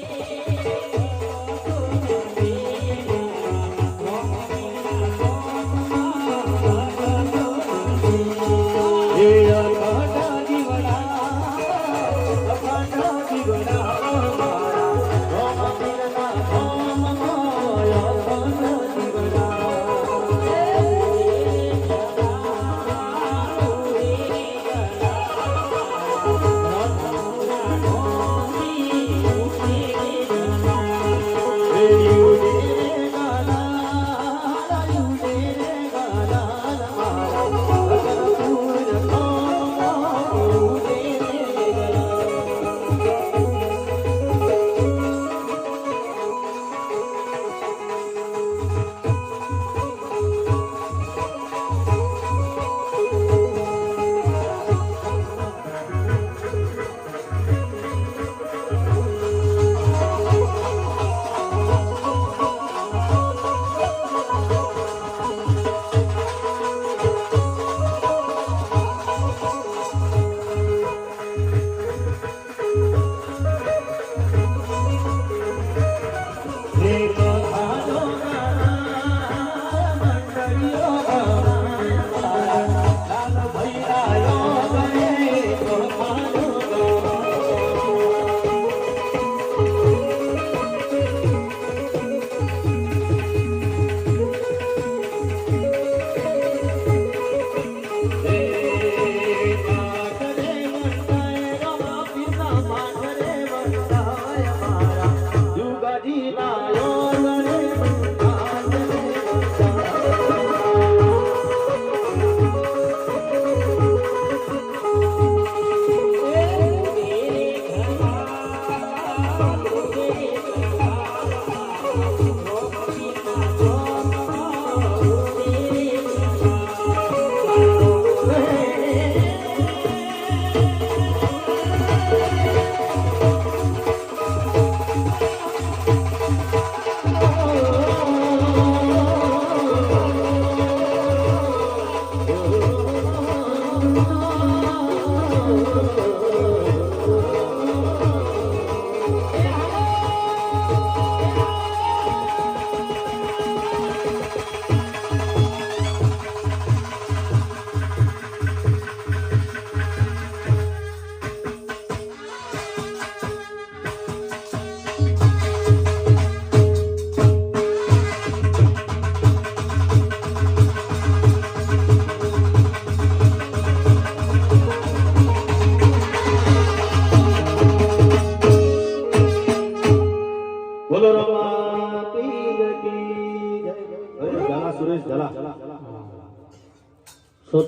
બોલો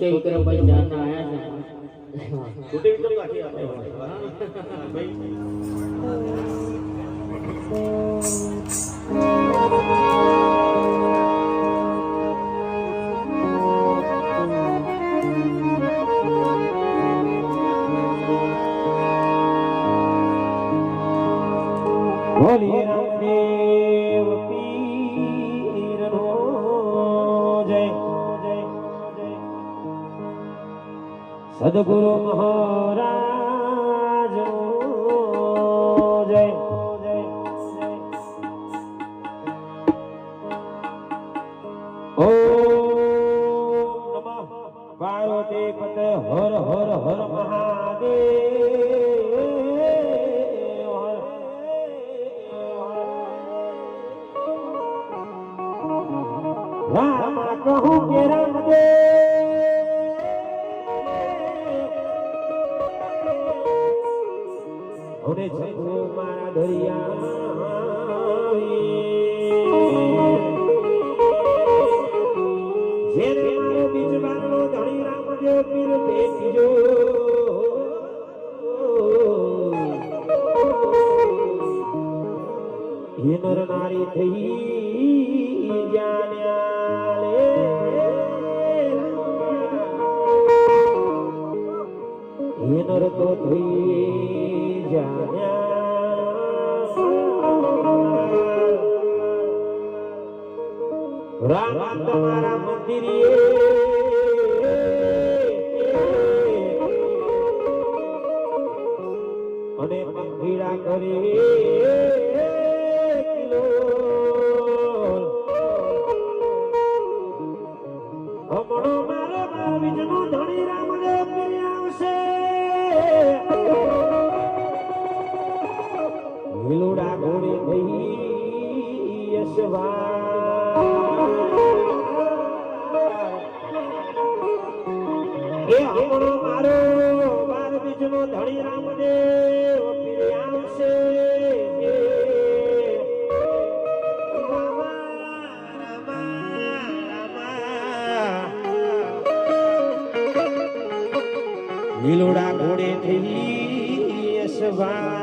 છોટે વિક્રમભાઈ જાનના આયા છે. છોટે વિક્રમ રાખી આપણે ભાઈ. સદગુરુ મહારાજ જય પાર્વતી પતે હર હર હર મહાદેવ રામ કહું કે રામદેવ હવે જગો મારા દરિયા જેને મારો બીજ બારનો ધણી રામદેવ પીર બેસીજો હે નર નારી થઈ જાણ્યા લે હે નર તો થઈ જાણ્યા રામ તમારા बिलोड़ा घोड़े थी सवा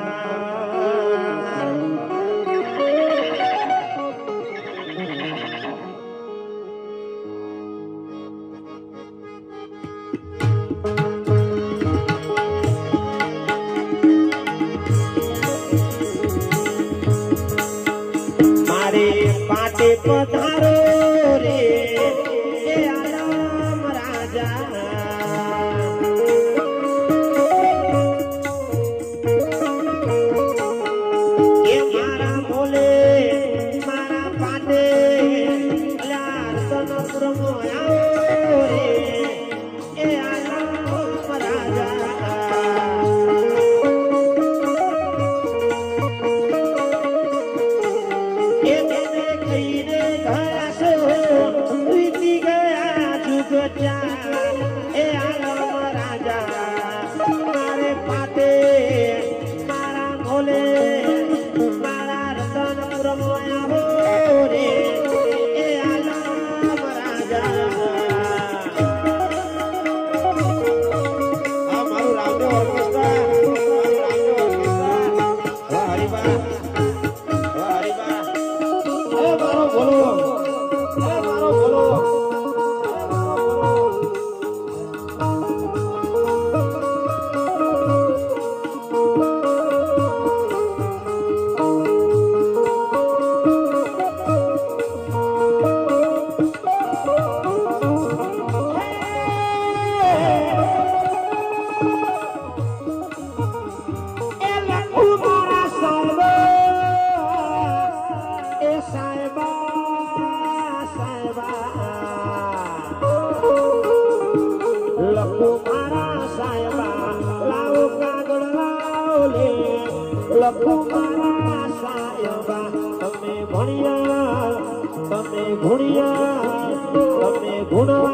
તમે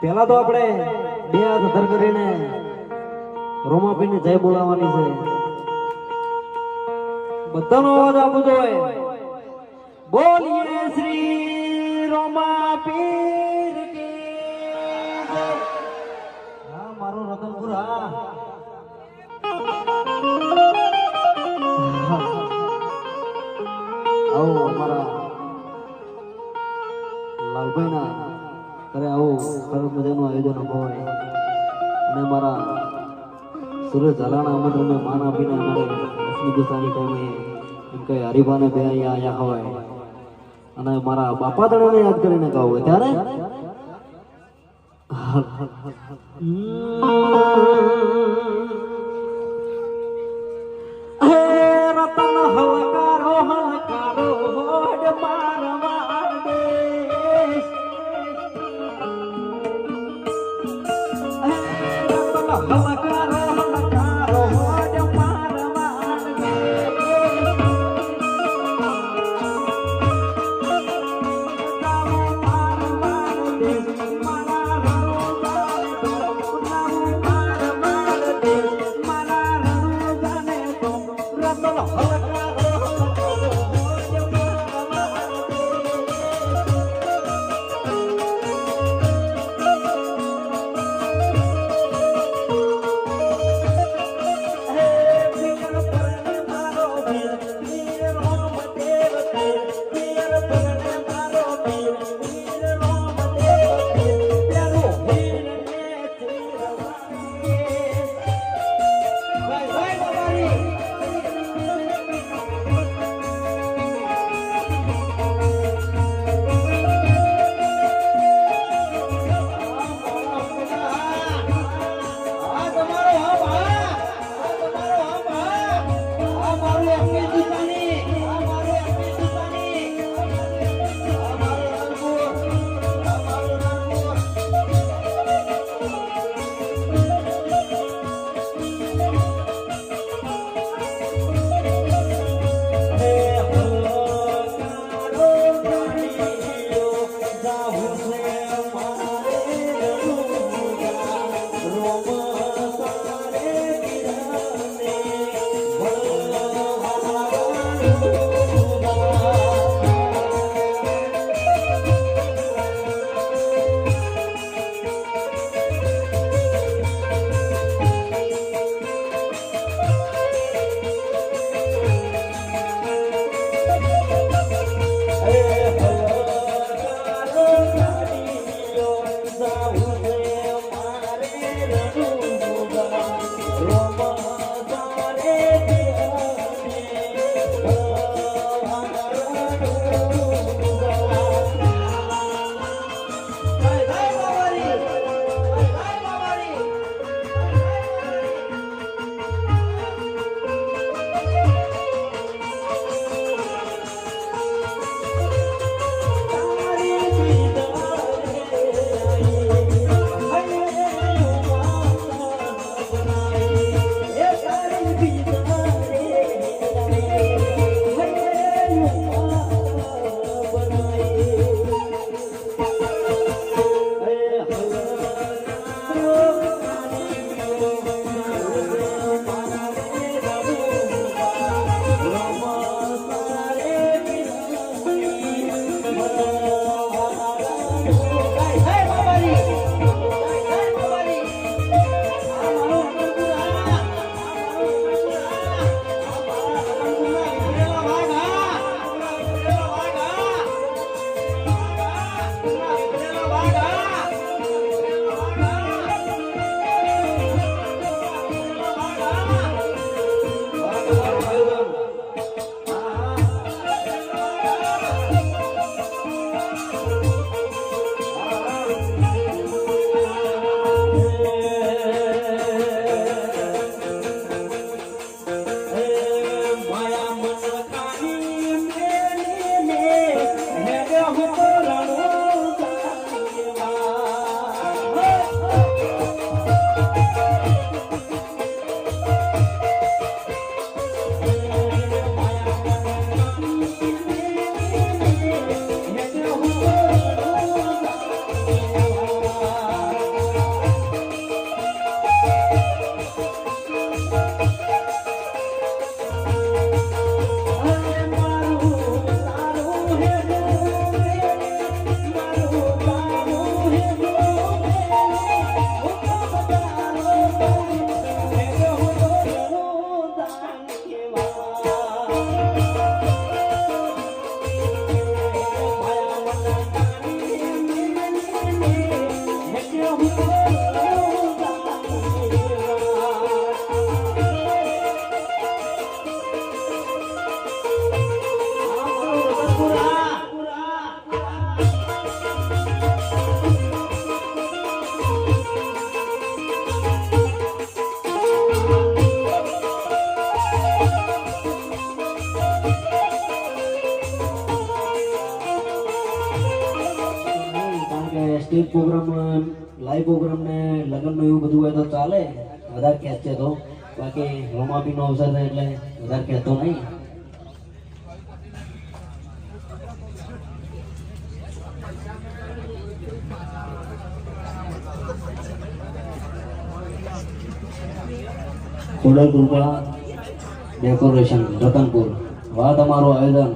પેલા તો આપણે બે હાથ ધર કરીને રોમાપીને જય બોલાવવાની છે. બધાનો અવાજ આપવો જોઈએ બોલીએ શ્રી રોમાપીર સુરત ઝાલાના આમંત્રણને માન આપીને અમારે દસમી દશાની ટાઈમે એમ કે હરિભાને બે અહીંયા આવ્યા હોય. અને મારા બાપા દણાને યાદ કરીને ગાવું ત્યારે? રતન હલકારો હલકારો રોમાપીનો અવસર છે એટલે વધારે કહેતો નહીં. ડેકોરેશન રતનપુર. વાહ તમારું આયોજન.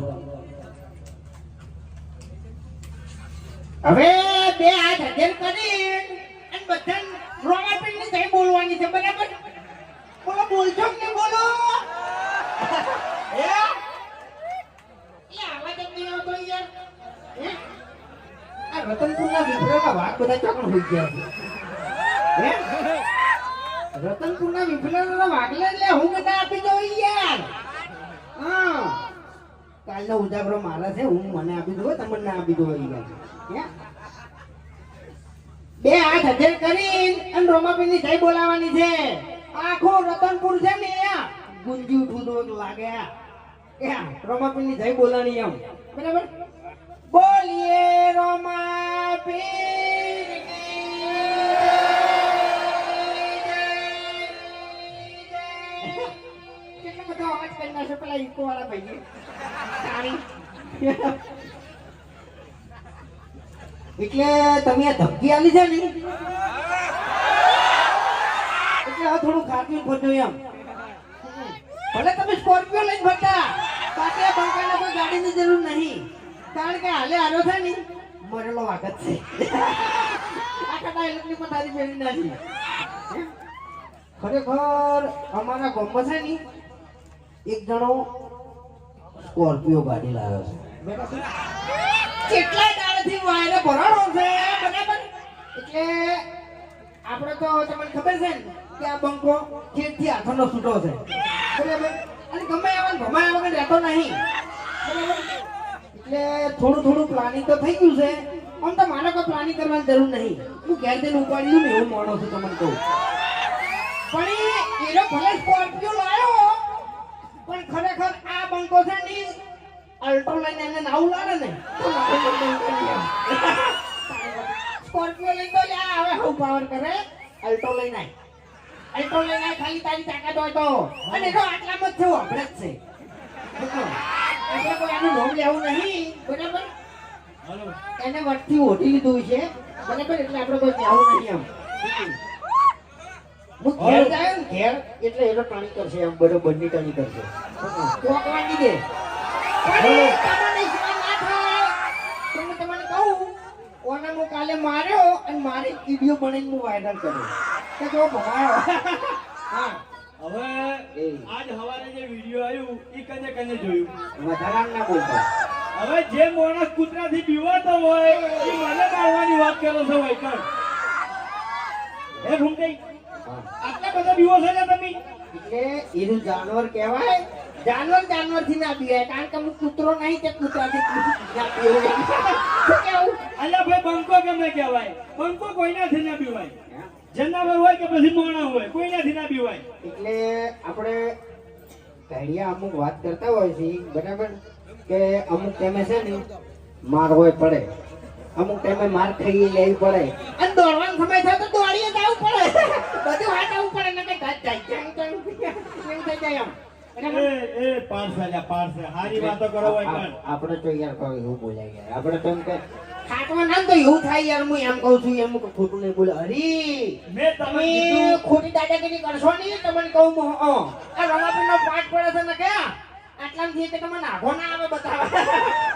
હવે બે હાથ હજર કરી અને બધા રોમાપીરની થઈ બોલવાની છે બરાબર બોલો બોલશો કે નહીં બોલો હે એ આવાજ જ નહીં આવતો યાર હે આ રતનપુરના વિફરેલા વાત બધા ચોકણ હોઈ છે. હું? બધા આપી દઉં યાર. હા. કાલનો ઉજાગરો મારા છે, હું મને આપી દઉં તમને આપી દઉં યાર બે હાથ હજર કરી અને ની જય બોલાવાની છે. આખો રતનપુર છે ને અહીંયા. ગુંજી ઉઠું તો લાગે ત્યાં ની જય બોલાની એમ. બરાબર? બોલીએ કેટલો બધો અવાજ કરી નાખ્યો પેલા ઇકો વાળા ભાઈએ એટલે તમે આ ધમકી આવી છે ને એટલે હવે થોડું ખાતું ફરજો એમ ભલે તમે સ્કોર્પિયો લઈને ફરતા બાકી બંકાને કોઈ ગાડીની જરૂર નહીં કારણ કે હાલે હારો છે ને મરેલો વાગત છે. આખા ડાયલોગની તારી ફેરી નાખી? ખરેખર અમારા ગામમાં છે ને, એક જણો સ્કોર્પિયો ગાડી લાવ્યો છે. કેટલા દાડાથી વાયરે ભરાણો છે, બરાબર? એટલે આપણે તો તમને ખબર છે ને કે આ બંકો ખેતથી હાથોનો છૂટો છે. બરાબર? અને ગમે એવા ગમાયા ગમે વગર રહેતો નહીં. બરાબર? એટલે થોડું થોડું પ્લાનિંગ તો થઈ ગયું છે. આમ તો મારે કોઈ પ્લાનિંગ કરવાની જરૂર નહીં. હું ઘેર જઈને ઉપાડી લઉં ને એવું માણસ છું તમને કહું. પણ એનો ભલે સ્કોર્પિયો લાવ્યો પણ ખરેખર આ બંકો છે ને અલ્ટો લઈને એને નાવું લાવે ને, તો સ્કોર્પિયો લઈને તો લ્યા હવે પાવર કરે. અલ્ટો લઈને આય. અલ્ટો લઈને ખાલી તારી તાકાત હોય તો. અને જો આટલામાં જ છે જ છે. એટલે કોઈ આનું નામ લેવું નહીં. બરાબર? એને વટથી ઓઢી લીધું છે. બરાબર? એટલે આપણે કોઈ કહેવું નહીં એમ. હું ઘેર જાય ને ઘેર એટલે એનો ટણી કરશે એમ બરોબરની ટણી કરશે. દે. તો હું તમને કહું ઓને હું કાલે માર્યો અને મારી વીડિયો બનાવીને હું વાયરલ કર્યો. કે જો ભગાયો હા. હવે આજ હવારે જે વીડિયો આવ્યું એ કને કને જોયું? વધારાનું ના બોલતો હવે જે માણસ કૂતરાથી બીવાતો હોય એ મને મારવાની વાત કરો છો વૈકણ હે ભૂમકઈ આટલા બધા બીવો છો ને તમે? એટલે એનું જાનવર કહેવાય જાનવર જાનવરથી ના પીવાય કારણ કે હું કૂતરો નહીં તે ના પીવાય. શું કેવું? અલ્યા ભાઈ બંકો ગમે કહેવાય? બંકો કોઈનાથી ના બીવાય જનાવર હોય કે પછી મોણા હોય કોઈનાથી ના બીવાય એટલે આપણે ઘડિયા અમુક વાત કરતા હોય છે બરાબર? કે અમુક ટાઈમે છે ને માર હોય પડે. અમુક ટાઈમે માર ખાઈ લેવી પડે. અને દોડવાનો સમય થાય તો દોડીએ જ આવવું પડે. બધું હાથ આવવું પડે ને કઈ ઘાત જાય એવું થઈ જાય એમ એ એ પારસા પારસા. હારી વાતો કરો વૈકણ આપણે તો યાર કોઈ એવું બોલાય યાર. આપણે તો એમ કે ખાટવા નામ તો એવું થાય યાર હું એમ કહું છું એમ ખોટું નહીં બોલે. હરી મેં તમે ખોટી દાદાગીરી કરશો નહીં તમને કહું હું આ રમાપીર નો પાઠ પડે છે ને ક્યાં? આટલામાંથી કે તમને આઘો ના આવે બતાવવા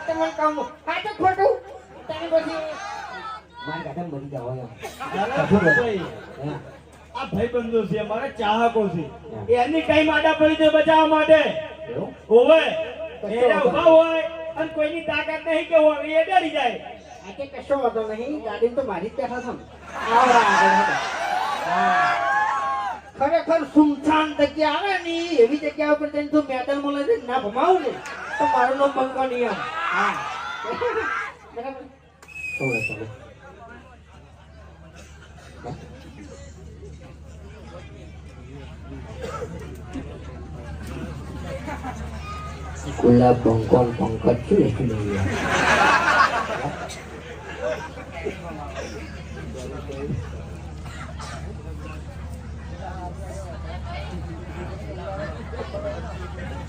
તમને કહું હું. આ તો ખોટું. તને પછી મારી કાકા મરી જાવ ભાઈ હા. આ ભાઈબંધો છે અમારા ચાહકો છે. એની ટાઈમ આડા પડી જાય બચાવવા માટે? હોવે. એના ઊભા હોય અને કોઈની તાકાત નહીં કે હોય એ ડરી જાય. આ કે કશો વાંધો નહીં ગાડી તો મારી જ બેઠા છો આવડા આગળ હા. ખરેખર સુમસાન જગ્યા આવે ને એવી જગ્યા ઉપર જઈને તું મેડલ મળે છે ના ભમાવું ને તો મારું નામ હા બરાબર? થોડે થોડે ગુલાબ બંકો પંકજ શું એટલું નહીં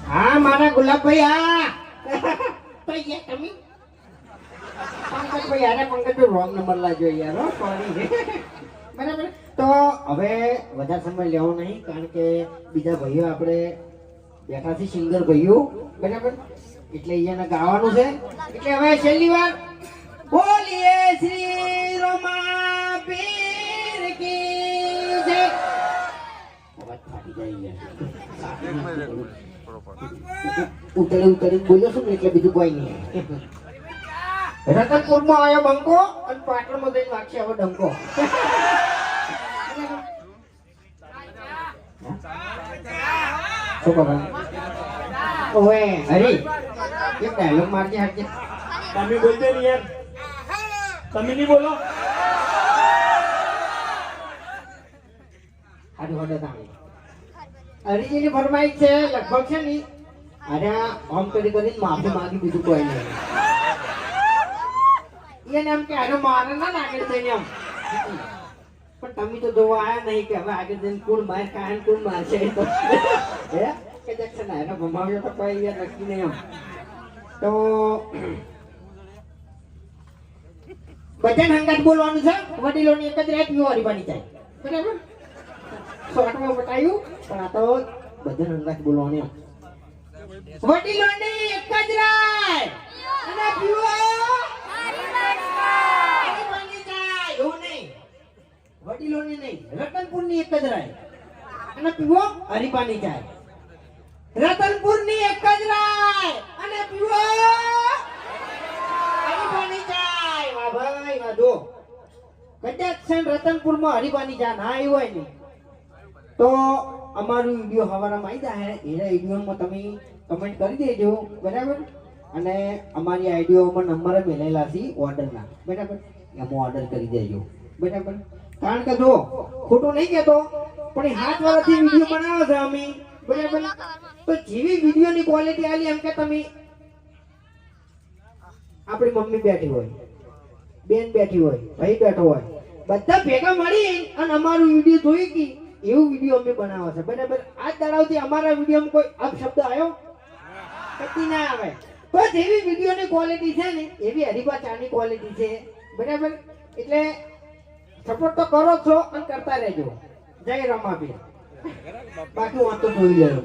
હા, મારા ગુલાબભાઈ, હા. ભાઈ તમે? પંકજભાઈ યાર રોંગ નંબર લાગ્યો યાર બરાબર? તો હવે વધારે સમય લેવો નહીં, કારણ કે બીજા ભાઈઓ આપણે બેઠા સિંગર ભાઈઓ. બરાબર? એટલે અહીંયા ગાવાનું છે. એટલે હવે છેલ્લી વાર બોલીએ શ્રી રોમા પીર કી જય અવાજ ફાટી જાય યાર ઉતરી ઉતરી બોલ્યો છું ને એટલે બીજું કોઈ નહીં રતનપુરમાં આવ્યો બંકો અને પાટણમાં જઈને વાગશે હવે ડંકો શું કહો ઓવે, હરી એક ડાયલોગ મારજે હાટજે તમે બોલજો ને યાર. તમે નહીં બોલો? હરિજીની ફરમાઈશ છે, લગભગ છે ને અરે આમ કરી કરીને માફી માગી, બીજું કોઈ નહીં. એને એમ કે અરે મારે ના લાગે છે એમ. પણ તમે તો જોવા આયા નહીં કે હવે આગળ જઈને કોણ માર ખાય ને કોણ મારશે હે? કે જક્ષણ એનો ભમાવ્યો તો કોઈ નક્કી નહીં એમ. તો બધાને હંગાત બોલવાનું છે? વડીલોની એક જ રાત પીવાની બની જાય. બરાબર? શોર્ટમાં બતાવ્યું પણ આ તો બધાને હંગાત બોલવાની વડીલોની એક જ રાત. અને પીવો વડીલોની નહીં. રતનપુરની એક જ રાય અને પીવો હરિપાની જાય. રતનપુરની એક જ રાય અને પીવો ભાઈ જો. કદાચ છે રતનપુરમાં હરિભાની જા ના આવી હોય ને, તો અમારું વીડિયો હવારામાં આવી જાય એના વિડીયોમાં તમે કમેન્ટ કરી દેજો, બરાબર? અને અમારી આઈડીઓમાં નંબર મેલેલા છે ઓર્ડરના, બરાબર? એમાં ઓર્ડર કરી દેજો, બરાબર? કારણ કે જો, ખોટું નહીં કહેતો, પણ હાથ વાળાથી વીડિયો બનાવો છે અમે, બરાબર? તો જેવી વિડીયોની ક્વોલિટી આલી એમ કે તમે આપણી મમ્મી બેઠી હોય. બેન બેઠી હોય, ભાઈ બેઠો હોય. બધા ભેગા મળી અને અમારું વીડિયો જોઈ ગઈ એવું વીડિયો અમે બનાવો છે. બરાબર? આ તળાવથી અમારા વિડીયોમાં કોઈ અપશબ્દ આવ્યો? કદી ના આવે. બસ જેવી વિડીયોની ક્વોલિટી છે ને, એવી હરિભા ચાની ક્વોલિટી છે. બરાબર? એટલે સપોર્ટ તો કરો છો અને કરતા રહેજો. જય રમાબી બાકી વાંધો જોઈ લેજો